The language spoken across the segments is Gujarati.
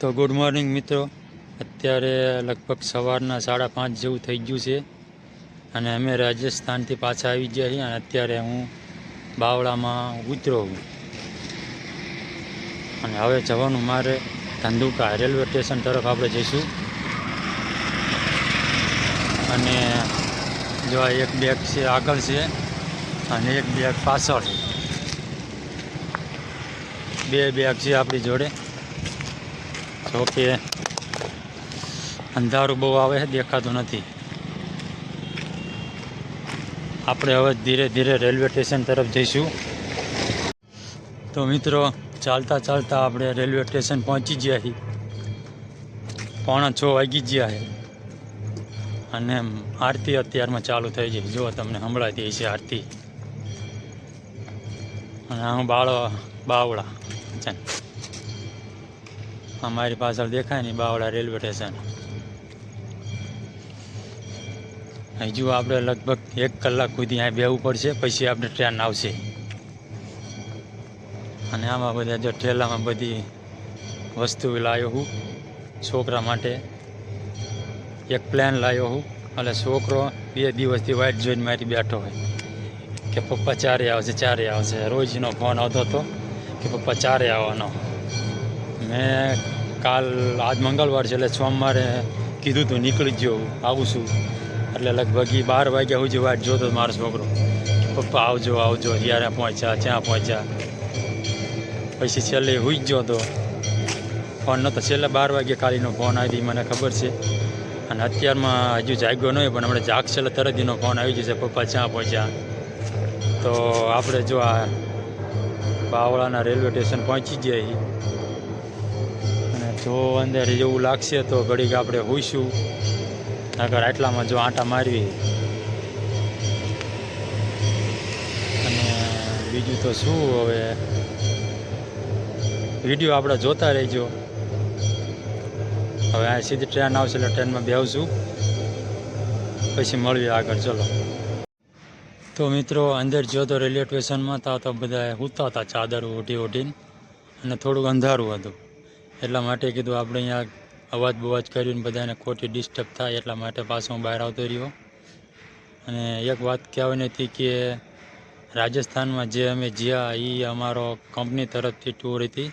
તો ગુડ મોર્નિંગ મિત્રો. અત્યારે લગભગ સવારના સાડા પાંચ જેવું થઈ ગયું છે. અને અમે રાજસ્થાનથી પાછા આવી ગયા છીએ અને અત્યારે હું બાવળામાં ઉતરો છું. અને હવે જવાનું મારે ધંધુકા રેલવે સ્ટેશન તરફ આપણે જઈશું. અને જો આ એક બેગ છે, આગળ છે, અને એક બેગ પાછળ છે. બે બેગ છે આપણી જોડે. જો કે અંધારું બહુ આવે છે, દેખાતું નથી. આપણે હવે ધીરે ધીરે રેલવે સ્ટેશન તરફ જઈશું. તો મિત્રો, ચાલતા ચાલતા આપણે રેલવે સ્ટેશન પહોંચી ગયા છીએ. પોણા છ વાગી ગયા છે. અને આરતી અત્યારમાં ચાલુ થઈ જાય જો તમને સંભળાતી છે આરતી. અને હું બાળો, બાવળા. ચાલ. અમારી પાછળ દેખાય ને બાવળા રેલવે સ્ટેશન. હજુ આપણે લગભગ એક કલાક સુધી અહીંયા બેવું પડશે, પછી આપણે ટ્રેન આવશે. અને આમાં બધા જો ઠેલામાં બધી વસ્તુ લાવ્યો હું, છોકરા માટે એક પ્લેન લાવ્યો હું એટલે છોકરો બે દિવસથી વાઇટ જોઈને મારી બેઠો હોય. કે પપ્પા ચારે આવશે ચારે આવશે. રોજનો ફોન આવતો હતો કે પપ્પા ચારે આવવાનો. મેં કાલ આજ મંગળવાર છે એટલે સોમવારે કીધું તું નીકળી જ આવું છું. એટલે લગભગ એ બાર વાગ્યા સુધી વાટ જોતો તો મારો છોકરો. પપ્પા આવજો આવજો ત્યારે પહોંચ્યા, ત્યાં પહોંચ્યા. પછી છેલ્લે હુઈ જ હતો ફોન નહોતો છેલ્લે બાર વાગ્યે કાલીનો ફોન આવી મને ખબર છે. અને અત્યારમાં હજુ જાગ્યો નહીં પણ હમણાં જાગ છેલ્લે તરત એનો ફોન આવી જશે પપ્પા ક્યાં પહોંચ્યા? તો આપણે જો આ બાવળાના રેલવે સ્ટેશન પહોંચી અને જો અંદર એવું લાગશે તો ઘડીક આપણે હોઈશું. નગર આટલામાં જો આંટા મારવી અને બીજું તો શું હવે? વીડિયો આપણે જોતા રહેજો. હવે આ સીધી ટ્રેન આવશે એટલે ટ્રેનમાં બેસું પછી મળીએ આગળ. ચલો. તો મિત્રો, અંદર જો તો રેલવે સ્ટેશનમાં તા તો બધા સૂતા હતા ચાદર ઓઢી ઓઢીને અને થોડુંક અંધારું હતું. એટલા માટે કીધું આપણે અહીંયા અવાજ બવાજ કરીને બધાને ખોટી ડિસ્ટર્બ થાય એટલા માટે પાછો હું બહાર આવતો રહ્યો. અને એક વાત કહેવાની હતી કે રાજસ્થાનમાં જે અમે જ્યાં એ અમારો કંપની તરફથી ટૂર હતી.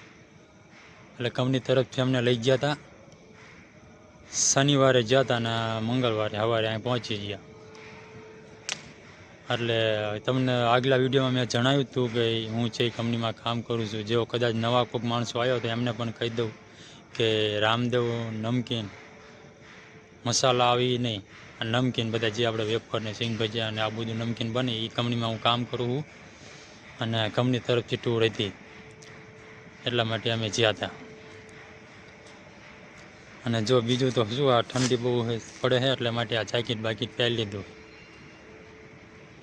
એટલે કંપની તરફથી અમને લઈ ગયા હતા શનિવારે ગયા હતા ને મંગળવારે સવારે અહીં પહોંચી ગયા. એટલે તમને આગલા વિડીયોમાં મેં જણાવ્યું હતું કે હું એ કંપનીમાં કામ કરું છું, જેઓ કદાચ નવા કોઈક માણસો આવ્યો તો એમને પણ કહી દઉં કે રામદેવ નમકીન મસાલા આવી નહીં. આ નમકીન બધા જે આપણે વેફરને સિંગ ભજીયા અને આ બધું નમકીન બને એ કંપનીમાં હું કામ કરું છું અને કંપની તરફથી ટૂર હતી. એટલા માટે અમે જ્યાં હતા. અને જો બીજું તો શું આ ઠંડી બહુ પડે છે, એટલે માટે આ જાકીટ બાકીટ પહેરી લીધું.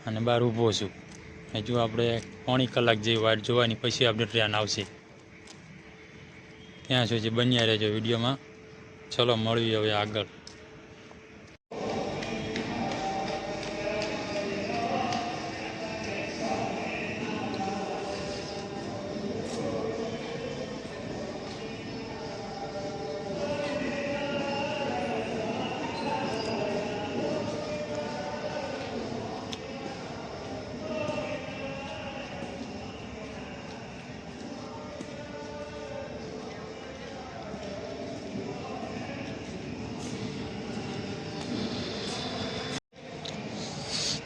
અને બહાર ઊભો છું. હજુ આપણે પોણી કલાક જેવી વાટ જોવાની, પછી આપણે ટ્રેન આવશે. ત્યાં સુધી બન્યા રહેજો વિડીયોમાં. ચલો મળવી હવે આગળ.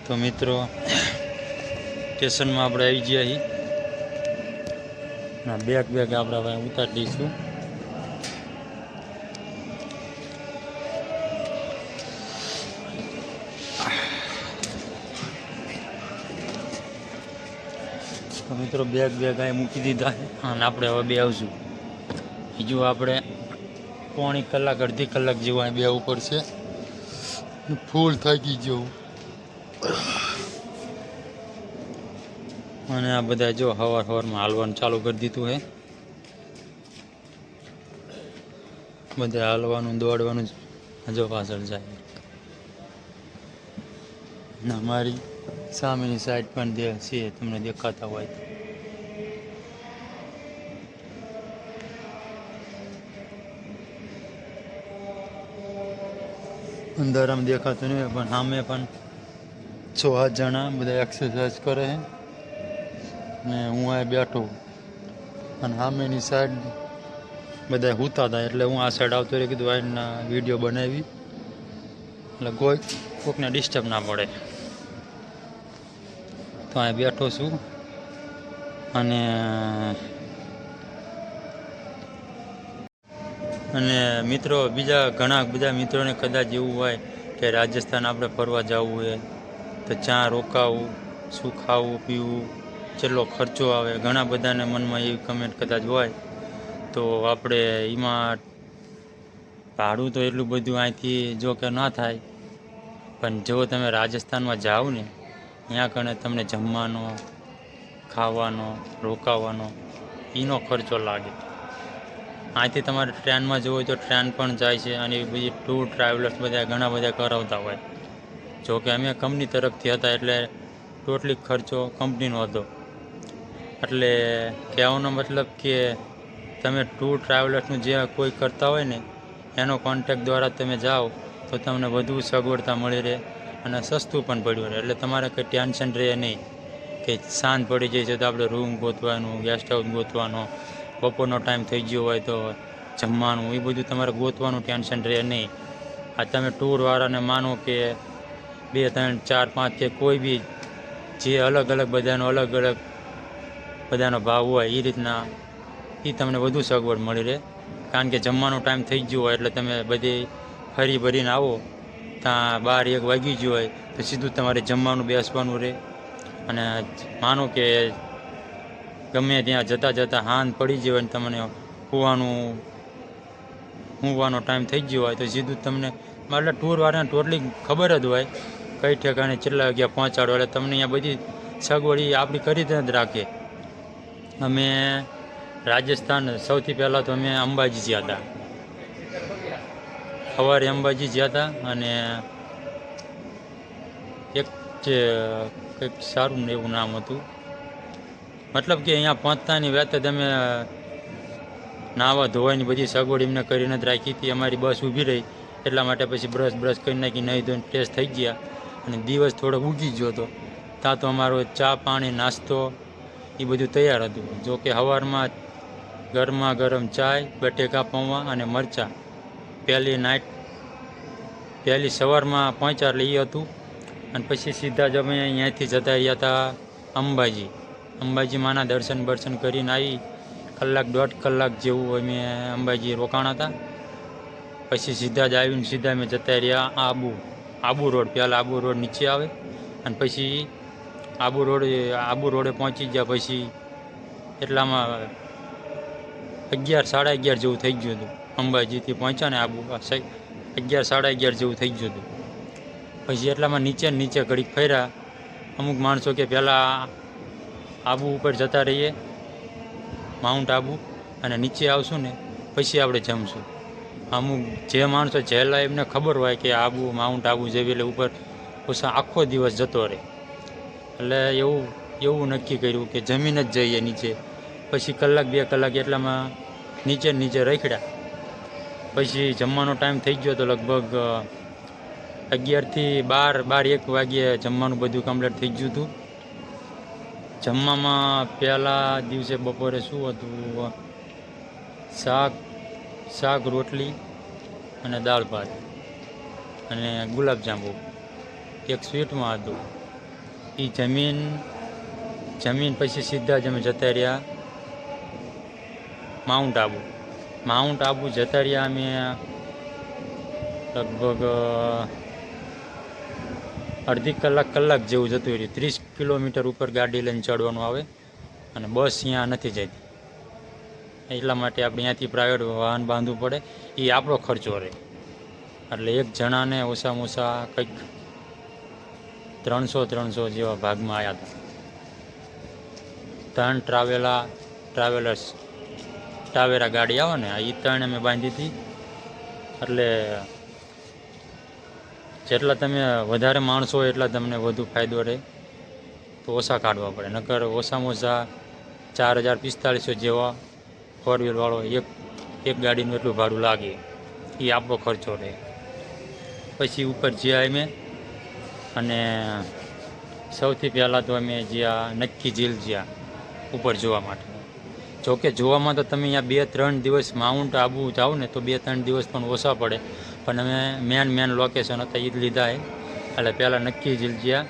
તો મિત્રો, સ્ટેશનમાં આપણે આવી ગયા છીએ ના, બેગ બેગ આપણે હવે ઉતારી દઈશું. તો મિત્રો, બેગ બેગ અહીં મૂકી દીધા અને આપણે હવે બે આવશું. બીજું આપણે પોણી કલાક, અડધી કલાક જેવું અહીં ઉપર પડશે ફૂલ થાકી જવું અને આ બધા જો હવાર હવારમાં હાલવાનું ચાલુ કરી દીધું હે. બધા હાલવાનું, દોડવાનું જો પાછળ જાય. ના મારી સામેની સાઈડ પણ જે છે તમને દેખાતા હોય. અંધારામાં દેખાતું નહીં પણ સામે પણ છ સાત જણા બધા એક્સરસાઇઝ કરે છે ને હું આ બેઠો. અને સામેની સાઈડ બધા સૂતા હતા એટલે હું આ સાઈડ આવતો રહી કીધું આના વીડિયો બનાવી. એટલે કોઈ, કોકને ડિસ્ટર્બ ના પડે. તો અહીં બેઠો છું. અને અને મિત્રો, બીજા ઘણા બધા મિત્રોને કદાચ એવું હોય કે રાજસ્થાન આપણે ફરવા જવું હોય. તો ચા રોકાવું, શું ખાવું, પીવું કેટલો ખર્ચો આવે, ઘણા બધાને મનમાં એવી કમેન્ટ કદાચ હોય, તો આપણે એમાં ભાડું તો એટલું બધું અહીંથી જો કે ના થાય, પણ જો તમે રાજસ્થાનમાં જાઓ ને, ત્યાં કણે તમને જમવાનો, ખાવાનો, રોકાવાનો, એનો ખર્ચો લાગે. અહીંથી તમારે ટ્રેનમાં જવું હોય તો ટ્રેન પણ જાય છે અને એવી બધી ટૂર ટ્રાવેલર્સ બધા ઘણા બધા કરાવતા હોય. જો કે અમે કંપની તરફથી હતા એટલે ટોટલી ખર્ચો કંપનીનો હતો. એટલે કહેવાનો મતલબ કે તમે ટૂર ટ્રાવેલર્સનું જે કોઈ કરતા હોય ને, એનો કોન્ટેક્ટ દ્વારા તમે જાઓ, તો તમને વધુ સગવડતા મળી રહે અને સસ્તું પણ પડ્યું રહે. એટલે તમારે કંઈ ટેન્શન રહે નહીં. કે સાંજ પડી જાય છે તો આપણે રૂમ ગોતવાનું ગેસ્ટ હાઉસ ગોતવાનો, બપોરનો ટાઈમ થઈ ગયો હોય તો જમવાનું, એ બધું તમારે ગોતવાનું ટેન્શન રહે નહીં. આ તમે ટૂરવાળાને માનો કે બે, ત્રણ, ચાર, પાંચ કે કોઈ બી જે અલગ અલગ બધાનો અલગ અલગ બધાનો ભાવ હોય એ રીતના એ તમને વધુ સગવડ મળી રહે. કારણ કે જમવાનો ટાઈમ થઈ ગયો હોય એટલે તમે બધી ફરી ભરીને આવો, ત્યાં બાર એક વાગી ગયું હોય તો સીધું તમારે જમવાનું બેસવાનું રહે. અને માનો કે ગમે ત્યાં જતાં જતાં હાન પડી જાય અને તમને હોવાનું ઊંઘવાનો ટાઈમ થઈ ગયો હોય તો સીધું તમને એટલે ટૂરવાળાને ટોટલી ખબર જ હોય કઈ ઠેકાણે કેટલા વાગ્યા પહોંચાડો એટલે તમને અહીંયા બધી સગવડ આપણી કરી જ રાખે. અમે રાજસ્થાન સૌથી પહેલાં તો અમે અંબાજી ગયા હતા. સવારે અંબાજી ગયા હતા અને એક જે કંઈક સારું એવું નામ હતું. મતલબ કે અહીંયા પહોંચતાની વાત જ અમે નાવા ધોવાની બધી સગવડ એમને કરીને જ રાખી હતી. અમારી બસ ઊભી રહી. એટલા માટે પછી બ્રશ બ્રશ કરી નાખી, નહીં ધોઈને ટેસ્ટ થઈ ગયા. અને દિવસ થોડો ઉગી ગયો હતો ત્યાં તો અમારો ચા, પાણી, નાસ્તો એ બધું તૈયાર હતું. જો કે સવારમાં ગરમા ગરમ ચાય, બટેકા, પૌવા અને મરચાં પહેલી નાઇટ પહેલી સવારમાં પહોંચ્યા એટલે હતું. અને પછી સીધા જ અમે અહીંયાથી જતા રહ્યા હતા અંબાજી. અંબાજી માના દર્શન બર્શન કરીને આવી. કલાક દોઢ કલાક જેવું અમે અંબાજી રોકાણા હતા. પછી સીધા જ આવીને સીધા અમે જતા રહ્યા આબુ. આબુ રોડ પહેલાં આબુ રોડ નીચે આવે અને પછી આબુ રોડ આબુ રોડે પહોંચી ગયા પછી એટલામાં અગિયાર, સાડા અગિયાર જેવું થઈ ગયું હતું. અંબાજીથી પહોંચ્યા ને આબુ અગિયાર, સાડા અગિયાર જેવું થઈ ગયું હતું. પછી એટલામાં નીચે નીચે ઘડીક ફર્યા. અમુક માણસો કે પહેલાં આબુ ઉપર જતા રહીએ, માઉન્ટ આબુ, અને નીચે આવશું ને, પછી આપણે જમશું. અમુક જે માણસો જેલા એમને ખબર હોય કે આબુ, માઉન્ટ આબુ જેવી એટલે ઉપર ઓછા આખો દિવસ જતો રહે. એટલે એવું એવું નક્કી કર્યું કે જમીન જ જઈએ નીચે. પછી કલાક, બે કલાક એટલામાં નીચે નીચે રખડ્યા. પછી જમવાનો ટાઈમ થઈ ગયો તો લગભગ અગિયારથી બાર બાર એક વાગ્યે જમવાનું બધું કમ્પ્લીટ થઈ ગયું હતું. જમવામાં પહેલા દિવસે બપોરે શું હતું? શાક શાક, રોટલી અને દાળ ભાત અને ગુલાબજાંબુ એક સ્વીટમાં હતું એ જમીન જમીન પછી સીધા જ અમે જતા રહ્યા માઉન્ટ આબુ. માઉન્ટ આબુ જતા રહ્યા અમે લગભગ અડધી કલાક કલાક જેવું જતું રહ્યું. ત્રીસ કિલોમીટર ઉપર ગાડી લઈને ચડવાનું આવે અને બસ અહીંયા નથી જતી. એટલા માટે આપણે અહીંયાથી પ્રાઇવેટ વાહન બાંધવું પડે. એ આપણો ખર્ચો રહે. એટલે એક જણાને ઓછામાં ઓછા કંઈક ત્રણસો ત્રણસો જેવા ભાગમાં આવ્યા હતા. ત્રણ ટ્રાવેલા ટ્રાવેલર્સ ટાવેરા ગાડી આવે ને એ ત્રણ અમે બાંધી હતી. એટલે જેટલા તમે વધારે માણસો હોય એટલા તમને વધુ ફાયદો રહે. તો ઓછા કાઢવા પડે. નકર ઓછામાં ઓછા ચાર હજાર પિસ્તાળીસો જેવા ફોર વ્હીલવાળો એક એક ગાડીનું એટલું ભાડું લાગે. એ આપણો ખર્ચો રહે પછી ઉપર જ્યાં અમે અને સૌથી પહેલાં તો અમે જ્યાં નક્કી ઝીલ જ્યાં, ઉપર જોવા માટે. જોકે જોવામાં તો તમે અહીંયા બે, ત્રણ દિવસ માઉન્ટ આબુ જાઓ ને તો બે, ત્રણ દિવસ પણ ઓછા પડે. પણ અમે મેન મેન લોકેશન હતા એ જ લીધા એ. એટલે પહેલાં નક્કી ઝીલ જ્યાં,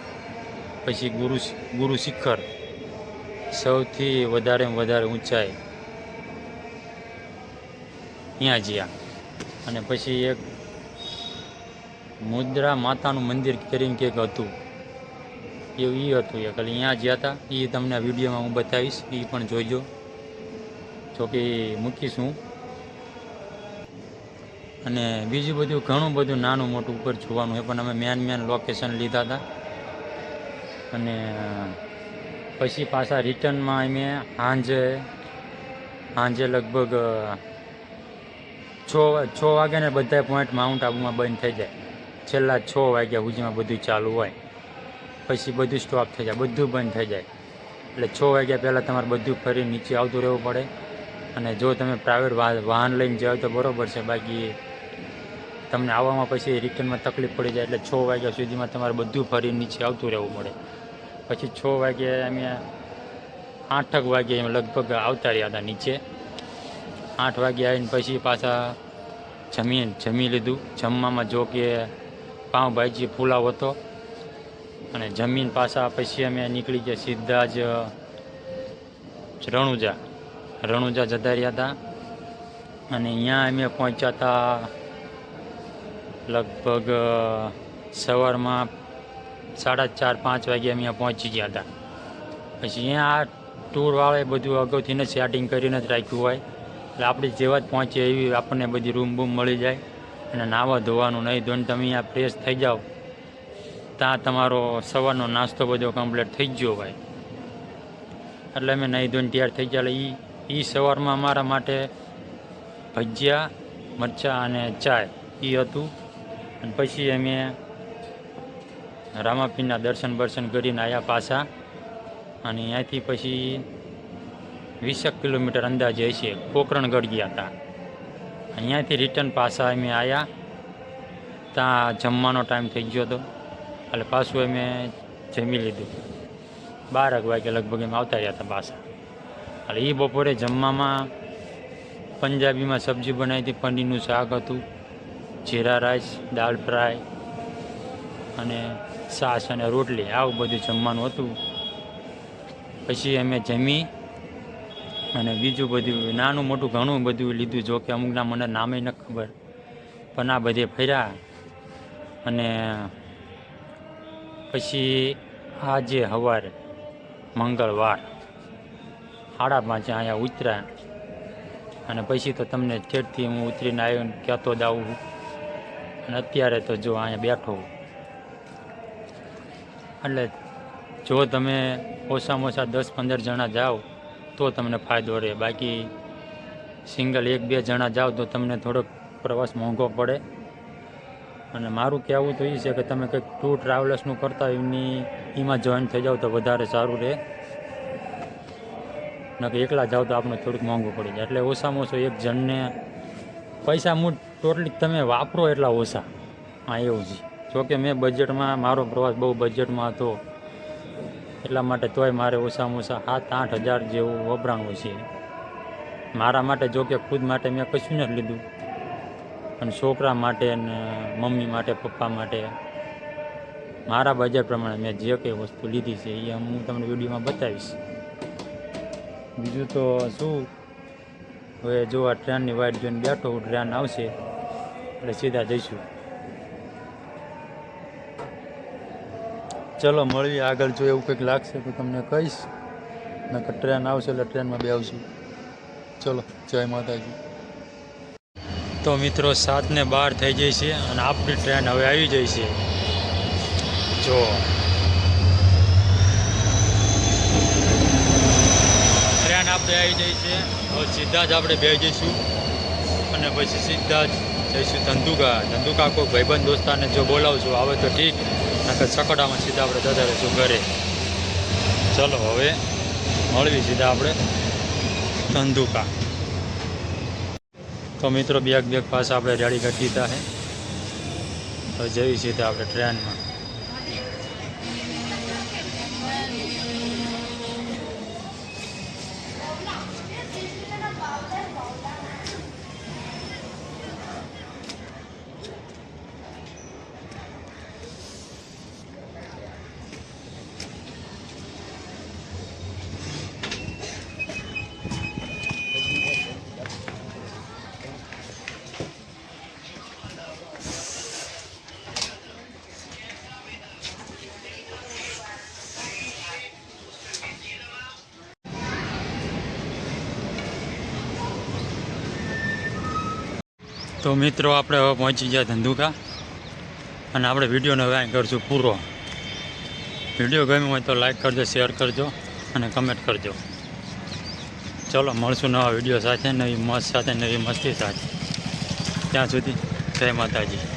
પછી ગુરુ ગુરુ શિખર. સૌથી વધારે વધારે ઊંચાઈ. ત્યાં જ્યાં અને પછી એક મુદ્રા માતાનું મંદિર કરીને કંઈક હતું. એવું એ હતું એક. એટલે ત્યાં જ્યાં હતા. એ તમને વિડીયોમાં હું બતાવીશ. એ પણ જોઈજો જોકે મૂકીશ મૂકીશું અને બીજું બધું ઘણું બધું નાનું મોટું ઉપર જોવાનું એ પણ અમે મેન મેન લોકેશન લીધા હતા. અને પછી પાછા રિટર્નમાં અમે સાંજે સાંજે લગભગ છ છ વાગે ને બધા પોઈન્ટ માઉન્ટ આબુમાં બંધ થઈ જાય. છેલ્લા છ વાગ્યા સુધીમાં બધું ચાલુ હોય. પછી બધું સ્ટોપ થઈ જાય, બધું બંધ થઈ જાય. એટલે છ વાગ્યા પહેલાં તમારે બધું ફરી નીચે આવતું રહેવું પડે. અને જો તમે પ્રાઇવેટ વાહન લઈને જાઓ તો બરાબર છે. બાકી તમને આવવામાં પછી રિટર્નમાં તકલીફ પડી જાય એટલે છ વાગ્યા સુધીમાં તમારે બધું ફરી નીચે આવતું રહેવું પડે. પછી છ વાગે અમે આઠક વાગે એમ લગભગ આવતા રહ્યા હતા નીચે. આઠ વાગે આવીને પછી પાછા જમીન જમી લીધું. જમવામાં જો કે પાઉંભાજી પુલાવ હતો. અને જમીન પાછા પછી અમે નીકળી ગયા સીધા જ રણુજા. રણુજા જતા રહ્યા હતા. અને અહીંયા અમે પહોંચ્યા હતા લગભગ સવારમાં સાડા ચાર, પાંચ વાગે અમે પહોંચી ગયા હતા. પછી અહીંયા આ ટૂરવાળાએ બધું અગાઉથી ને સેટિંગ કરીને જ રાખ્યું હોય. એટલે આપણે જેવા જ પહોંચીએ એવી આપણને બધી રૂમ બૂમ મળી જાય અને નાવા ધોવાનું નહીં. ધોઈને તમે અહીંયા ફ્રેશ થઈ જાઓ. ત્યાં તમારો સવારનો નાસ્તો બધો કમ્પ્લીટ થઈ ગયો હોય એટલે અમે નહીં ધોઈને તૈયાર થઈ ગયા. એટલે એ એ સવારમાં અમારા માટે ભજીયા, મરચાં અને ચાય એ હતું. અને પછી અમે રામાપીરના દર્શન બર્શન કરીને આવ્યા પાછા. અને અહીંયાથી પછી વીસેક કિલોમીટર અંદાજે હશે પોકરણગઢ ગયા હતા. અહીંયાથી રિટર્ન પાછા અમે આવ્યા ત્યાં જમવાનો ટાઈમ થઈ ગયો હતો. એટલે પાછું અમે જમી લીધું. બારક વાગે લગભગ એમ આવતા રહ્યા હતા પાછા. એટલે એ બપોરે જમવામાં પંજાબીમાં સબ્જી બનાવી હતી, પનીરનું શાક હતું, જીરા રાઈસ, દાળ ફ્રાય અને છાશ અને રોટલી. આવું બધું જમવાનું હતું. પછી અમે જમી અને બીજું બધું, નાનું મોટું ઘણું બધું લીધું, જો કે અમુકના મને નામે ન ખબર. પણ આ બધે ફર્યા અને પછી આજે સવારે મંગળવાર સાડા પાંચે અહીંયા ઉતર્યા. અને પછી તો તમને ઠેઠથી હું ઉતરીને આવ્યો કહેતો જ આવું. અને અત્યારે તો જો અહીંયા બેઠો એટલે જો તમે ઓછામાં ઓછા દસ પંદર જણા જાઓ તો તમને ફાયદો રહે. બાકી સિંગલ એક બે જણા જાઓ તો તમને થોડોક પ્રવાસ મોંઘો પડે. અને મારું કહેવું તો એ છે કે તમે કંઈક ટૂર ટ્રાવેલર્સનું કરતા એની એમાં જોઈન થઈ જાઓ તો વધારે સારું રહે. નકે એકલા જાઓ તો આપણે થોડુંક મોંઘું પડી જાય. એટલે ઓછામાં ઓછો એક જણને પૈસા મૂળ ટોટલી તમે વાપરો એટલા ઓછા. હા, એવું છે જોકે મેં બજેટમાં મારો પ્રવાસ બહુ બજેટમાં હતો. એટલા માટે તોય મારે ઓછામાં ઓછા સાત, આઠ હજાર જેવું વપરાણું છે. મારા માટે જો કે ખુદ માટે મેં કશું નથી લીધું. અને છોકરા માટે ને મમ્મી માટે, પપ્પા માટે મારા બજેટ પ્રમાણે મેં જે કંઈ વસ્તુ લીધી છે એ હું તમને વિડીયોમાં બતાવીશ. બીજું તો શું? હવે જો આ ટ્રેનની વાઇટ જોઈને બેઠો ટ્રેન આવશે એટલે સીધા જઈશું. ચલો, મળીએ આગળ. જો એવું કંઈક લાગશે તો તમને કહીશ. નકર ટ્રેન આવશે એટલે ટ્રેનમાં બે આવશું ચલો, જય માતાજી. તો મિત્રો સાતને બાર થઈ જાય છે અને આપણી ટ્રેન હવે આવી જાય છે. જો. ટ્રેન આપણે આવી જાય છે. હવે સીધા જ આપણે બે જઈશું. અને પછી સીધા જ જઈશું ધંધુકા. ધંધુકા કોઈ ભાઈબંધ દોસ્તાને જો બોલાવશું આવે તો ઠીક. નકર સકડામાં સીધા આપણે જતા રહીશું ઘરે ચલો હવે મળવી સીધા આપણે ધંધુકા. તો મિત્રો, બેગ બેગ પાસે આપણે રેડી કરી દીધા છે. તો જઈ સીધા આપણે ટ્રેનમાં. તો મિત્રો, આપણે હવે પહોંચી ગયા ધંધુકા. અને આપણે વિડીયોને હવે અહીં કરશું પૂરો. વીડિયો ગમ્યો હોય તો લાઈક કરજો શેર કરજો અને કમેન્ટ કરજો. ચલો, મળશું નવા વીડિયો સાથે, નવી મસ્ત સાથે, નવી મસ્તી સાથે. ત્યાં સુધી જય માતાજી.